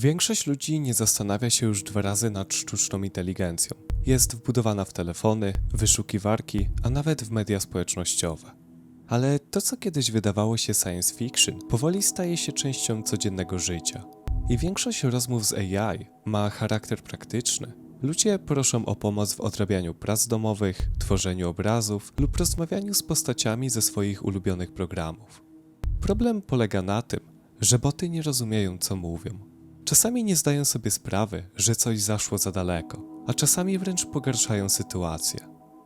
Większość ludzi nie zastanawia się już dwa razy nad sztuczną inteligencją. Jest wbudowana w telefony, wyszukiwarki, a nawet w media społecznościowe. Ale to, co kiedyś wydawało się science fiction, powoli staje się częścią codziennego życia. I większość rozmów z AI ma charakter praktyczny. Ludzie proszą o pomoc w odrabianiu prac domowych, tworzeniu obrazów lub rozmawianiu z postaciami ze swoich ulubionych programów. Problem polega na tym, że boty nie rozumieją, co mówią. Czasami nie zdają sobie sprawy, że coś zaszło za daleko, a czasami wręcz pogarszają sytuację.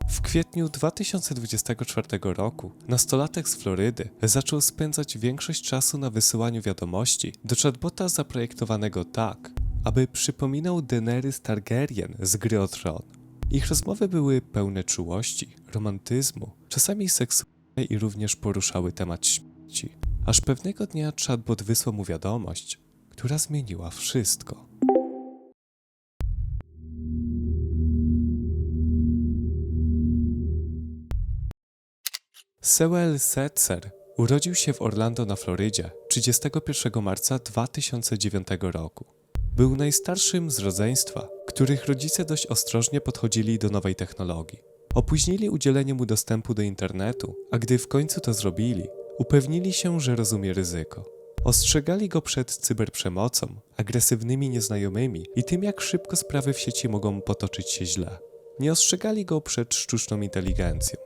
W kwietniu 2024 roku nastolatek z Florydy zaczął spędzać większość czasu na wysyłaniu wiadomości do chatbota zaprojektowanego tak, aby przypominał Daenerys Targaryen z gry o tron. Ich rozmowy były pełne czułości, romantyzmu, czasami seksualne i również poruszały temat śmierci. Aż pewnego dnia chatbot wysłał mu wiadomość, która zmieniła wszystko. Sewell Setzer urodził się w Orlando na Florydzie 31 marca 2009 roku. Był najstarszym z rodzeństwa, których rodzice dość ostrożnie podchodzili do nowej technologii. Opóźnili udzielenie mu dostępu do internetu, a gdy w końcu to zrobili, upewnili się, że rozumie ryzyko. Ostrzegali go przed cyberprzemocą, agresywnymi nieznajomymi i tym, jak szybko sprawy w sieci mogą potoczyć się źle. Nie ostrzegali go przed sztuczną inteligencją.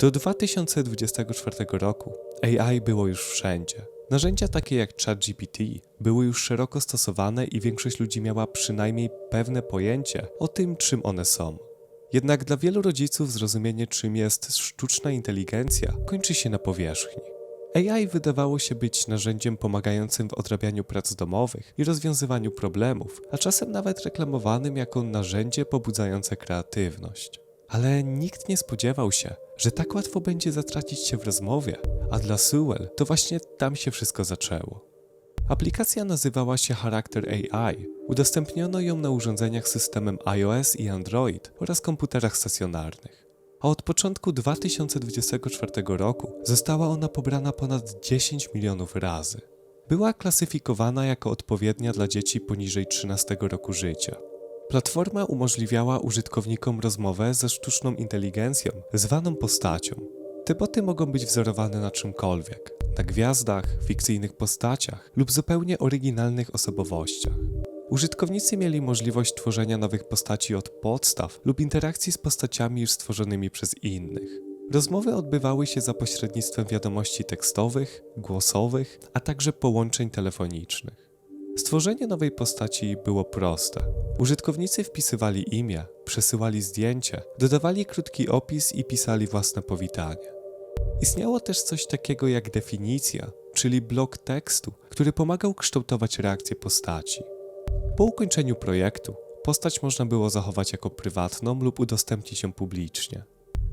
Do 2024 roku AI było już wszędzie. Narzędzia takie jak ChatGPT były już szeroko stosowane i większość ludzi miała przynajmniej pewne pojęcie o tym, czym one są. Jednak dla wielu rodziców zrozumienie, czym jest sztuczna inteligencja, kończy się na powierzchni. AI wydawało się być narzędziem pomagającym w odrabianiu prac domowych i rozwiązywaniu problemów, a czasem nawet reklamowanym jako narzędzie pobudzające kreatywność. Ale nikt nie spodziewał się, że tak łatwo będzie zatracić się w rozmowie, a dla Sewell to właśnie tam się wszystko zaczęło. Aplikacja nazywała się Charakter AI. Udostępniono ją na urządzeniach systemem iOS i Android oraz komputerach stacjonarnych. A od początku 2024 roku została ona pobrana ponad 10 milionów razy. Była klasyfikowana jako odpowiednia dla dzieci poniżej 13 roku życia. Platforma umożliwiała użytkownikom rozmowę ze sztuczną inteligencją, zwaną postacią. Te boty mogą być wzorowane na czymkolwiek na gwiazdach, fikcyjnych postaciach lub zupełnie oryginalnych osobowościach. Użytkownicy mieli możliwość tworzenia nowych postaci od podstaw lub interakcji z postaciami już stworzonymi przez innych. Rozmowy odbywały się za pośrednictwem wiadomości tekstowych, głosowych, a także połączeń telefonicznych. Stworzenie nowej postaci było proste. Użytkownicy wpisywali imię, przesyłali zdjęcie, dodawali krótki opis i pisali własne powitanie. Istniało też coś takiego jak definicja, czyli blok tekstu, który pomagał kształtować reakcje postaci. Po ukończeniu projektu postać można było zachować jako prywatną lub udostępnić ją publicznie.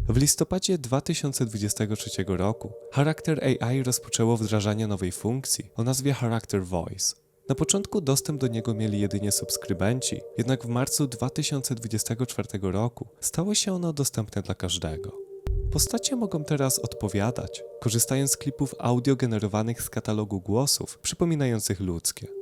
W listopadzie 2023 roku Character AI rozpoczęło wdrażanie nowej funkcji o nazwie Character Voice. Na początku dostęp do niego mieli jedynie subskrybenci, jednak w marcu 2024 roku stało się ono dostępne dla każdego. Postacie mogą teraz odpowiadać, korzystając z klipów audio generowanych z katalogu głosów przypominających ludzkie.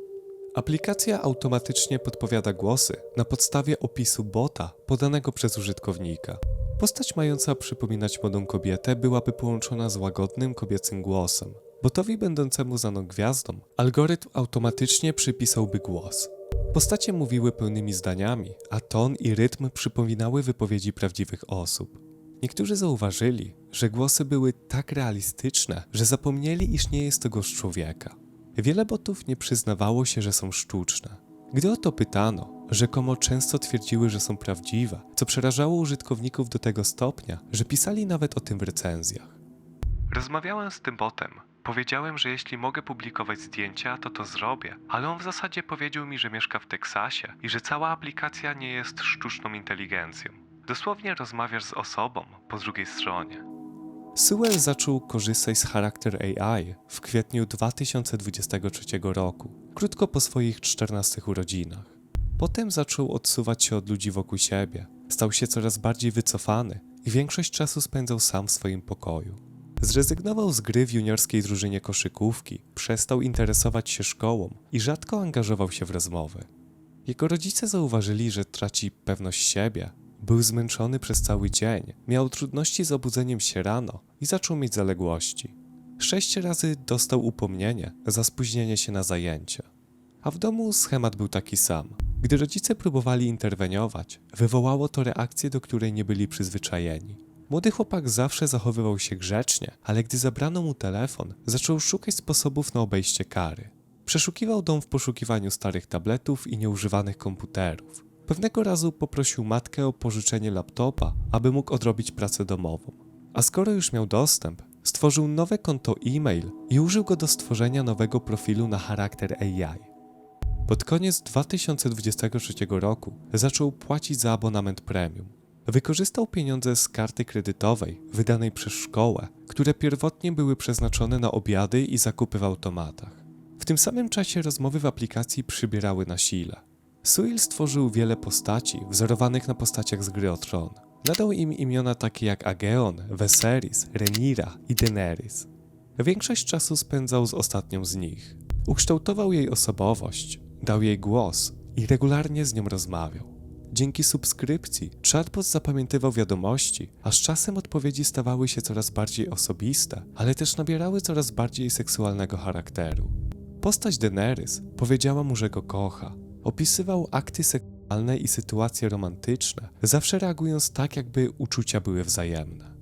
Aplikacja automatycznie podpowiada głosy na podstawie opisu bota podanego przez użytkownika. Postać mająca przypominać młodą kobietę byłaby połączona z łagodnym kobiecym głosem. Botowi będącemu znaną gwiazdą, algorytm automatycznie przypisałby głos. Postacie mówiły pełnymi zdaniami, a ton i rytm przypominały wypowiedzi prawdziwych osób. Niektórzy zauważyli, że głosy były tak realistyczne, że zapomnieli, iż nie jest to głos człowieka. Wiele botów nie przyznawało się, że są sztuczne. Gdy o to pytano, rzekomo często twierdziły, że są prawdziwe, co przerażało użytkowników do tego stopnia, że pisali nawet o tym w recenzjach. Rozmawiałem z tym botem. Powiedziałem, że jeśli mogę publikować zdjęcia, to to zrobię, ale on w zasadzie powiedział mi, że mieszka w Teksasie i że cała aplikacja nie jest sztuczną inteligencją. Dosłownie rozmawiasz z osobą po drugiej stronie. Sewell zaczął korzystać z Character AI w kwietniu 2023 roku, krótko po swoich 14 urodzinach. Potem zaczął odsuwać się od ludzi wokół siebie, stał się coraz bardziej wycofany i większość czasu spędzał sam w swoim pokoju. Zrezygnował z gry w juniorskiej drużynie koszykówki, przestał interesować się szkołą i rzadko angażował się w rozmowy. Jego rodzice zauważyli, że traci pewność siebie. Był zmęczony przez cały dzień, miał trudności z obudzeniem się rano i zaczął mieć zaległości. Sześć razy dostał upomnienie za spóźnienie się na zajęcia. A w domu schemat był taki sam. Gdy rodzice próbowali interweniować, wywołało to reakcję, do której nie byli przyzwyczajeni. Młody chłopak zawsze zachowywał się grzecznie, ale gdy zabrano mu telefon, zaczął szukać sposobów na obejście kary. Przeszukiwał dom w poszukiwaniu starych tabletów i nieużywanych komputerów. Pewnego razu poprosił matkę o pożyczenie laptopa, aby mógł odrobić pracę domową. A skoro już miał dostęp, stworzył nowe konto e-mail i użył go do stworzenia nowego profilu na charakter AI. Pod koniec 2023 roku zaczął płacić za abonament premium. Wykorzystał pieniądze z karty kredytowej wydanej przez szkołę, które pierwotnie były przeznaczone na obiady i zakupy w automatach. W tym samym czasie rozmowy w aplikacji przybierały na sile. Suil stworzył wiele postaci wzorowanych na postaciach z gry o Tron. Nadał im imiona takie jak Ageon, Viserys, Renira i Daenerys. Większość czasu spędzał z ostatnią z nich. Ukształtował jej osobowość, dał jej głos i regularnie z nią rozmawiał. Dzięki subskrypcji chatbot zapamiętywał wiadomości, a z czasem odpowiedzi stawały się coraz bardziej osobiste, ale też nabierały coraz bardziej seksualnego charakteru. Postać Daenerys powiedziała mu, że go kocha. Opisywał akty seksualne i sytuacje romantyczne, zawsze reagując tak, jakby uczucia były wzajemne.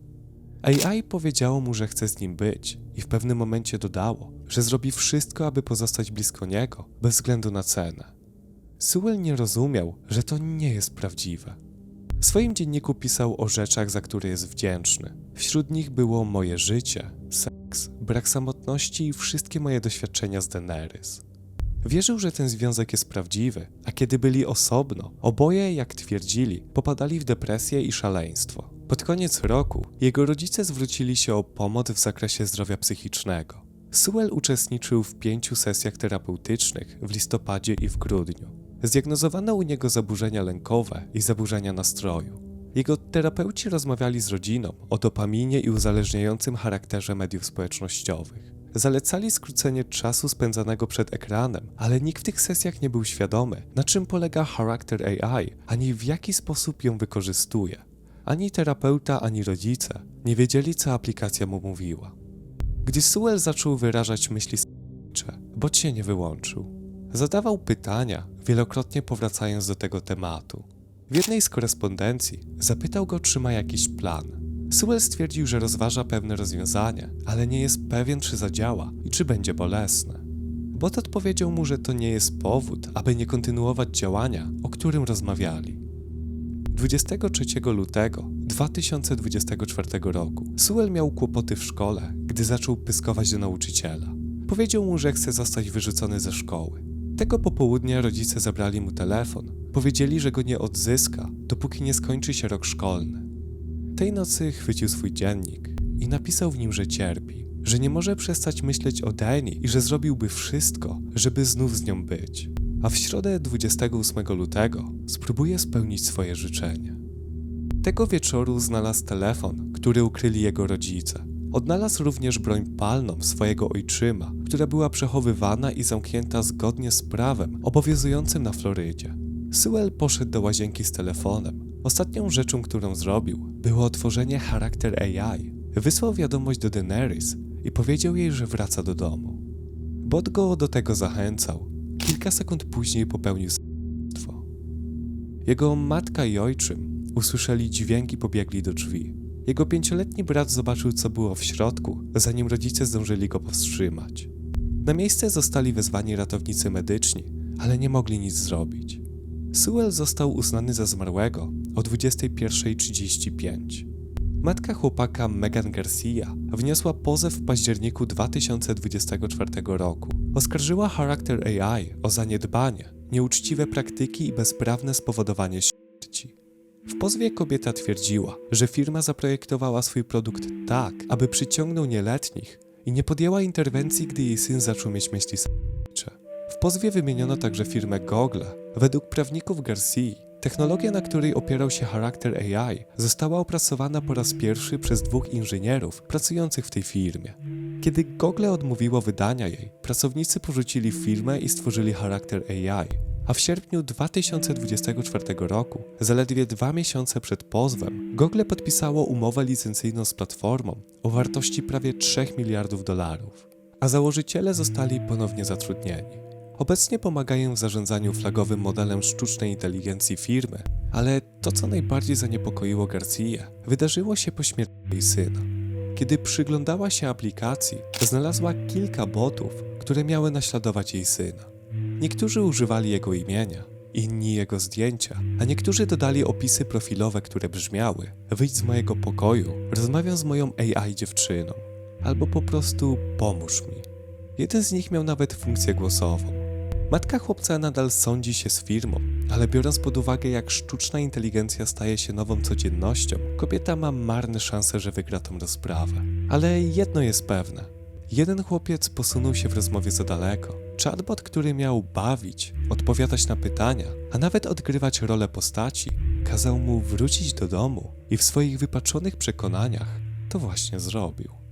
AI powiedziało mu, że chce z nim być i w pewnym momencie dodało, że zrobi wszystko, aby pozostać blisko niego, bez względu na cenę. Sewell nie rozumiał, że to nie jest prawdziwe. W swoim dzienniku pisał o rzeczach, za które jest wdzięczny. Wśród nich było moje życie, seks, brak samotności i wszystkie moje doświadczenia z Daenerys. Wierzył, że ten związek jest prawdziwy, a kiedy byli osobno, oboje, jak twierdzili, popadali w depresję i szaleństwo. Pod koniec roku jego rodzice zwrócili się o pomoc w zakresie zdrowia psychicznego. Sewell uczestniczył w pięciu sesjach terapeutycznych w listopadzie i w grudniu. Zdiagnozowano u niego zaburzenia lękowe i zaburzenia nastroju. Jego terapeuci rozmawiali z rodziną o dopaminie i uzależniającym charakterze mediów społecznościowych. Zalecali skrócenie czasu spędzanego przed ekranem, ale nikt w tych sesjach nie był świadomy, na czym polega charakter AI, ani w jaki sposób ją wykorzystuje. Ani terapeuta, ani rodzice nie wiedzieli, co aplikacja mu mówiła. Gdy Sewell zaczął wyrażać myśli s***cze, bot się nie wyłączył. Zadawał pytania, wielokrotnie powracając do tego tematu. W jednej z korespondencji zapytał go, czy ma jakiś plan. Sewell stwierdził, że rozważa pewne rozwiązanie, ale nie jest pewien, czy zadziała i czy będzie bolesne. Bot odpowiedział mu, że to nie jest powód, aby nie kontynuować działania, o którym rozmawiali. 23 lutego 2024 roku Sewell miał kłopoty w szkole, gdy zaczął pyskować do nauczyciela. Powiedział mu, że chce zostać wyrzucony ze szkoły. Tego popołudnia rodzice zabrali mu telefon. Powiedzieli, że go nie odzyska, dopóki nie skończy się rok szkolny. Tej nocy chwycił swój dziennik i napisał w nim, że cierpi, że nie może przestać myśleć o Dani i że zrobiłby wszystko, żeby znów z nią być. A w środę 28 lutego spróbuje spełnić swoje życzenie. Tego wieczoru znalazł telefon, który ukryli jego rodzice. Odnalazł również broń palną swojego ojczyma, która była przechowywana i zamknięta zgodnie z prawem obowiązującym na Florydzie. Sewell poszedł do łazienki z telefonem. Ostatnią rzeczą, którą zrobił, było otworzenie charakter AI. Wysłał wiadomość do Daenerys i powiedział jej, że wraca do domu. Bot go do tego zachęcał. Kilka sekund później popełnił zabójstwo. Jego matka i ojczym usłyszeli dźwięk i pobiegli do drzwi. Jego pięcioletni brat zobaczył, co było w środku, zanim rodzice zdążyli go powstrzymać. Na miejsce zostali wezwani ratownicy medyczni, ale nie mogli nic zrobić. Sewell został uznany za zmarłego o 21.35. Matka chłopaka Megan Garcia wniosła pozew w październiku 2024 roku. Oskarżyła charakter AI o zaniedbanie, nieuczciwe praktyki i bezprawne spowodowanie śmierci. W pozwie kobieta twierdziła, że firma zaprojektowała swój produkt tak, aby przyciągnął nieletnich i nie podjęła interwencji, gdy jej syn zaczął mieć myśli samobójcze. W pozwie wymieniono także firmę Google. Według prawników Garcia Technologia, na której opierał się charakter AI, została opracowana po raz pierwszy przez dwóch inżynierów pracujących w tej firmie. Kiedy Google odmówiło wydania jej, pracownicy porzucili firmę i stworzyli charakter AI, a w sierpniu 2024 roku, zaledwie dwa miesiące przed pozwem, Google podpisało umowę licencyjną z platformą o wartości prawie 3 miliardów dolarów, a założyciele zostali ponownie zatrudnieni. Obecnie pomagają w zarządzaniu flagowym modelem sztucznej inteligencji firmy, ale to, co najbardziej zaniepokoiło Garcia, wydarzyło się po śmierci jej syna. Kiedy przyglądała się aplikacji, znalazła kilka botów, które miały naśladować jej syna. Niektórzy używali jego imienia, inni jego zdjęcia, a niektórzy dodali opisy profilowe, które brzmiały: Wyjdź z mojego pokoju, rozmawiam z moją AI dziewczyną, albo po prostu pomóż mi. Jeden z nich miał nawet funkcję głosową. Matka chłopca nadal sądzi się z firmą, ale biorąc pod uwagę, jak sztuczna inteligencja staje się nową codziennością, kobieta ma marne szanse, że wygra tą rozprawę. Ale jedno jest pewne. Jeden chłopiec posunął się w rozmowie za daleko. Chatbot, który miał bawić, odpowiadać na pytania, a nawet odgrywać rolę postaci, kazał mu wrócić do domu i w swoich wypaczonych przekonaniach to właśnie zrobił.